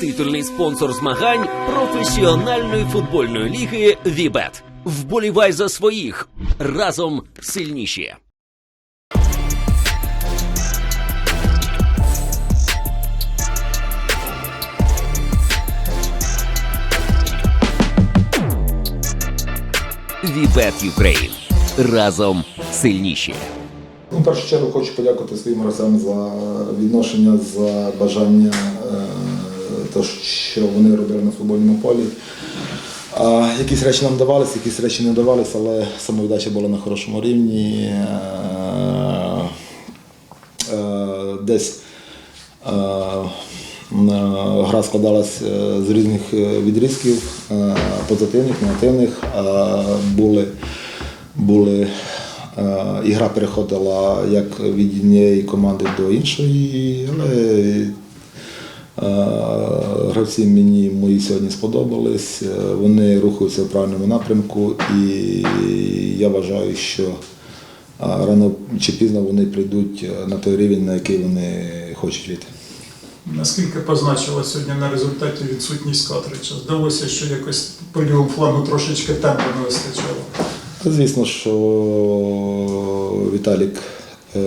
Титульний спонсор змагань професіональної футбольної ліги Вібет. Вболівай за своїх разом сильніші. Вібет Юкрейн. Разом сильніші. Ну, першу чергу хочу подякувати своїм гравцям за відношення, за бажання, е, те, що вони робили на футбольному полі. А, якісь речі нам давалися, якісь речі не давалися, але самовіддача була на хорошому рівні. Е, е, Десь е, гра складалась е, з різних е, відрізків, е, позитивних, негативних. Були, були Е, Ігра переходила як від однієї команди до іншої, але гравці мені мої сьогодні сподобались. Е, Вони рухаються в правильному напрямку, і я вважаю, що е, рано чи пізно вони прийдуть е, на той рівень, на який вони хочуть війти. Наскільки позначила сьогодні на результаті відсутність Катрича? Здалося, що якось по лівому флангу трошечки темпу не вистачало. Звісно, що Віталік, е,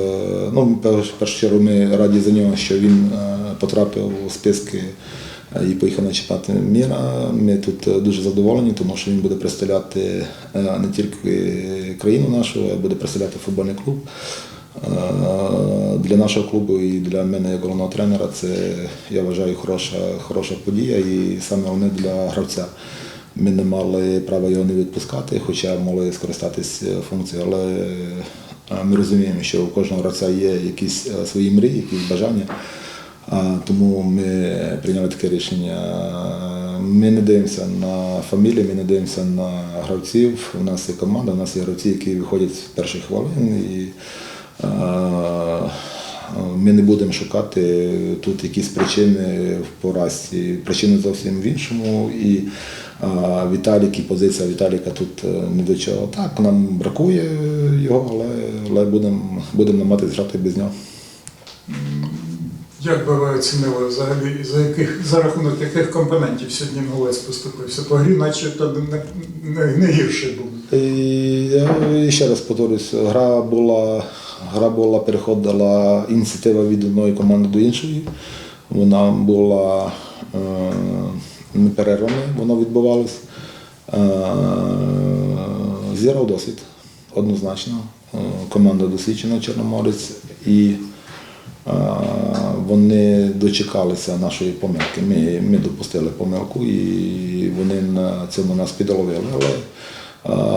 ну, в першу- чергу ми раді за нього, що він е, потрапив у списки е, і поїхав на чемпіонат міра. Ми тут е, дуже задоволені, тому що він буде представляти е, не тільки країну нашу, а буде представляти футбольний клуб. Для нашого клубу і для мене як головного тренера це, я вважаю, хороша, хороша подія і саме головне для гравця. Ми не мали права його не відпускати, хоча могли скористатись е, функцією, але ми розуміємо, що у кожного гравця є якісь свої мрії, якісь бажання. Тому ми прийняли таке рішення. Ми не дивимося на фамілії, ми не дивимося на гравців. У нас є команда, у нас є гравці, які виходять з перших хвилин. І, ми не будемо шукати тут якісь причини в поразці. Причини зовсім в іншому. І Віталік і позиція Віталіка тут е, не до чого. Так, нам бракує його, але, але будемо будем намагатися грати без нього. Як ви оцінили взагалі, за, яких, за рахунок яких компонентів сьогодні Голець поступився? По грі начебто не, не, не гірший був. І я ще раз повторюсь, гра була, гра була переходила ініціатива від одної команди до іншої. Вона була е, неперервною, вона відбувалась. Е, зірав досвід, однозначно. Е, команда досвідчена Чорноморець і е, вони дочекалися нашої помилки. Ми, ми допустили помилку і вони на цьому нас підловили. Але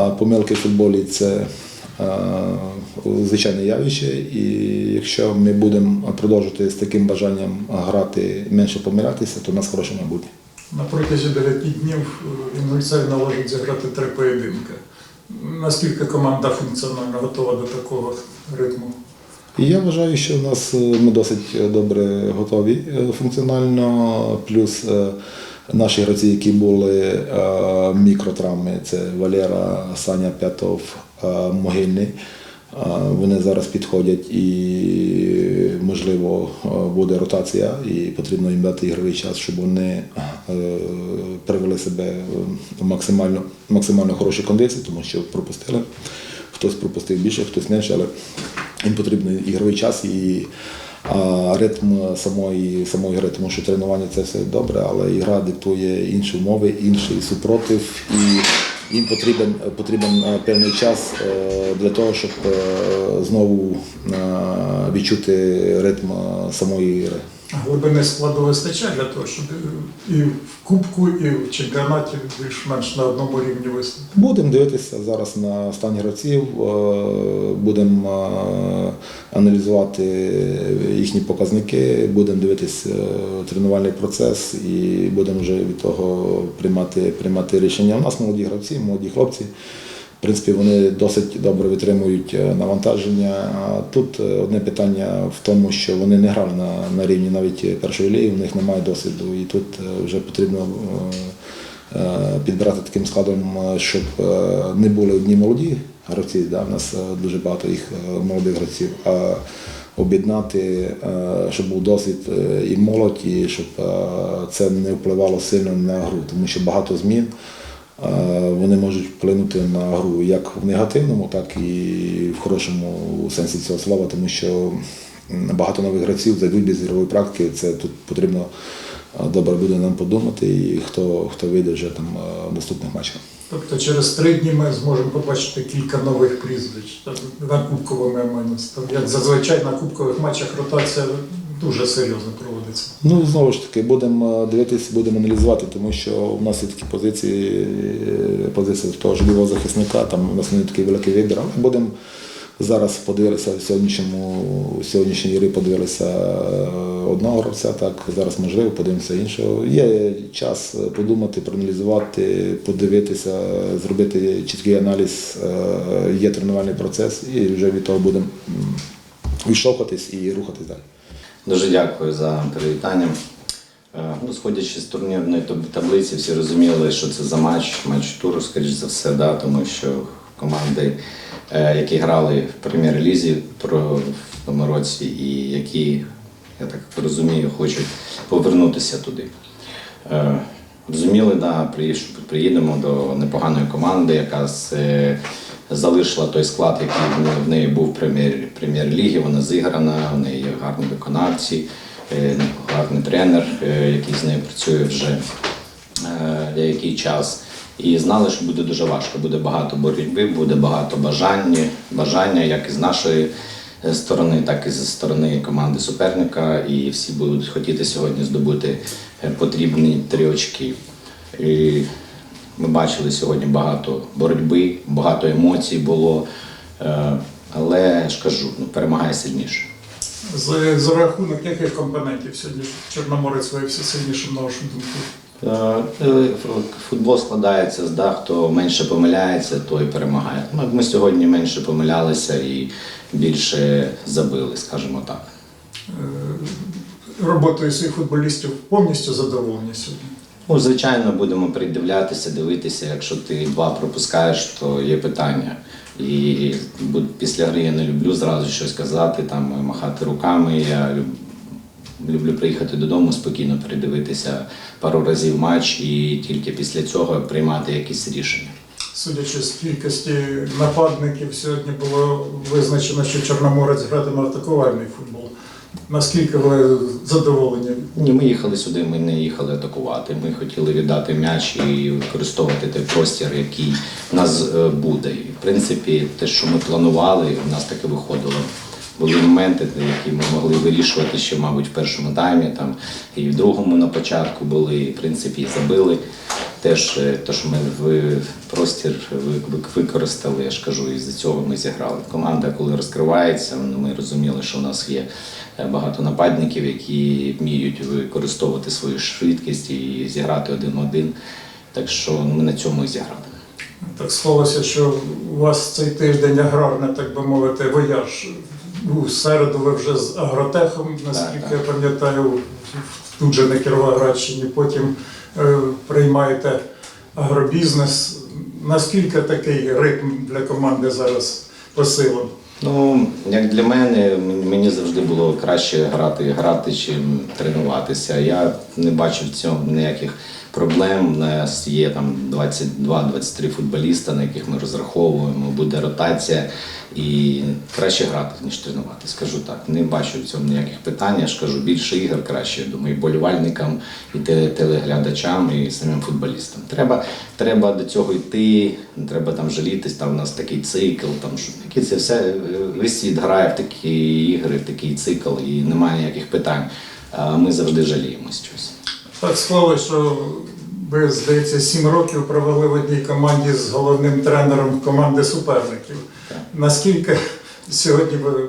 е, помилки в футболі це е, звичайне явище, і якщо ми будемо продовжувати з таким бажанням грати, менше помилятися, то нас хороше майбутнє. На протязі 9 днів е, інгульцеві належить зіграти три поєдинки. Наскільки команда функціонально готова до такого ритму? І я вважаю, що в нас е, ми досить добре готові е, функціонально, плюс е, наші гравці, які були е, мікротравми, це Валера, Саня П'ятов, е, Могильний. Е, Вони зараз підходять і, можливо, е, буде ротація, і потрібно їм дати ігровий час, щоб вони е, привели себе в максимально, максимально хороші кондиції, тому що пропустили. Хтось пропустив більше, хтось менше, але їм потрібен ігровий час і а, ритм самої, самої гри, тому що тренування це все добре, але ігра диктує інші умови, інший супротив, і їм потрібен, потрібен е, певний час е, для того, щоб е, знову відчути ритм самої гри. Глибини складу вистачає для того, щоб і в Кубку, і в чемпіонаті більш-менш на одному рівні виступити. Будемо дивитися зараз на стан гравців, е, будемо е, аналізувати їхні показники, будемо дивитися е, тренувальний процес і будемо вже від того приймати, приймати рішення. У нас молоді гравці, молоді хлопці. В принципі, вони досить добре витримують е, навантаження. Тут е, одне питання в тому, що вони не грали на, на рівні навіть першої ліги, у них немає досвіду. І тут е, вже потрібно підбирати таким складом, щоб не були одні молоді гравці. Да? У нас дуже багато їх молодих гравців, а об'єднати, щоб був досвід і молодь, і щоб це не впливало сильно на гру, тому що багато змін. Вони можуть вплинути на гру як в негативному, так і в хорошому сенсі цього слова, тому що багато нових гравців зайдуть без ігрової практики. Це тут потрібно добре буде нам подумати, і хто, хто вийде вже там в наступних матчах. Тобто через три дні ми зможемо побачити кілька нових прізвищ на кубковому. Як зазвичай на кубкових матчах ротація дуже серйозно проводиться. Ну, знову ж таки, будемо дивитися, будемо аналізувати, тому що в нас є такі позиції, е, позиція того ж лівого захисника, там у нас не такий великий вибір, але будемо зараз подивилися в сьогоднішньому в сьогоднішній грі подивилися е, одного гравця, так зараз можливо, подивимося іншого. Є час подумати, проаналізувати, подивитися, зробити чіткий аналіз, е, є тренувальний процес, і вже від того будемо відштовхуватись і рухатись далі. Дуже дякую за привітання. Е, Ну, сходячи з турнірної таблиці, всі розуміли, що це за матч, матч туру, скоріш за все, да, тому що команди, е, які грали в прем'єр-лізі в тому році, і які, я так розумію, хочуть повернутися туди. Е, Розуміли, да, приїдемо до непоганої команди, яка з, залишила той склад, який в неї- був прем'єр- прем'єр-лігі. Вона зіграна, в неї є гарні виконавці, е, гарний тренер, е, який з нею працює вже е, деякий час. І знали, що буде дуже важко. Буде багато боротьби, буде багато бажання, бажання як із нашої сторони, так і зі сторони команди суперника. І всі будуть хотіти сьогодні здобути потрібні три очки. Ми бачили сьогодні багато боротьби, багато емоцій було. Е, Але я ж кажу, ну, перемагає сильніше. За, за рахунок яких компонентів сьогодні Чорноморець виявився сильнішим на вашу думку? Е, е, Футбол складається з да, хто менше помиляється, той перемагає. Ну, Ми сьогодні менше помилялися і більше забили, скажімо так. Роботою своїх футболістів повністю задоволені сьогодні. Ну, звичайно, будемо придивлятися, дивитися. Якщо ти два пропускаєш, то є питання. І після гри я не люблю зразу щось казати, там махати руками. Я люб- люблю приїхати додому, спокійно передивитися пару разів матч і тільки після цього приймати якісь рішення. Судячи з кількості нападників, сьогодні було визначено, що Чорноморець гратиме атакувальний футбол. Наскільки ви задоволені? Ні, ми їхали сюди, ми не їхали атакувати. Ми хотіли віддати м'яч і використовувати той простір, який в нас е, буде. І в принципі, те, що ми планували, у нас таки виходило. Були моменти, які ми могли вирішувати ще, мабуть, в першому таймі, там і в другому на початку були, і, в принципі, забили. Теж те, що ми в простір ви- ви- використали, я ж кажу, і з цього ми зіграли. Команда, коли розкривається, ну, ми розуміли, що у нас є е, багато нападників, які вміють використовувати свою швидкість і зіграти один-один. Так що ну, ми на цьому і зіграли. Так склалося, що у вас цей тиждень аграрне, так би мовити, вояж. У середу ви вже з агротехом, наскільки Так, я пам'ятаю, тут же на Кіровоградщині, потім приймаєте агробізнес. Наскільки такий ритм для команди зараз по силам? Ну, як для мене, мені завжди було краще грати, грати, чим тренуватися. Я не бачив в цьому ніяких проблем. У нас є там 22-23 футболіста, на яких ми розраховуємо, буде ротація. І краще грати, ніж тренувати. Скажу так. Не бачу в цьому ніяких питань. Я ж кажу, більше ігор краще, я думаю, і болівальникам, і телеглядачам, і самим футболістам. Треба, треба до цього йти, треба там жалітись, там у нас такий цикл, там що такі це все е, весь світ грає в такі ігри, в такий цикл, і немає ніяких питань. А ми завжди жаліємось щось. Так склалося, що ви, здається, сім років провели в одній команді з головним тренером команди суперників. Наскільки сьогодні ви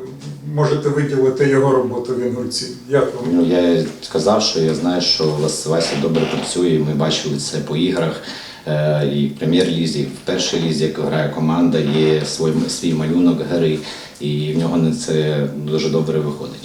можете виділити його роботу в Інгульці? Як вам? Ну, я сказав, що я знаю, що Вас- Вася добре працює. Ми бачили це по іграх. Е, І в прем'єр-лізі, і в першій лізі, як грає команда, є свій, свій малюнок гри, і в нього це дуже добре виходить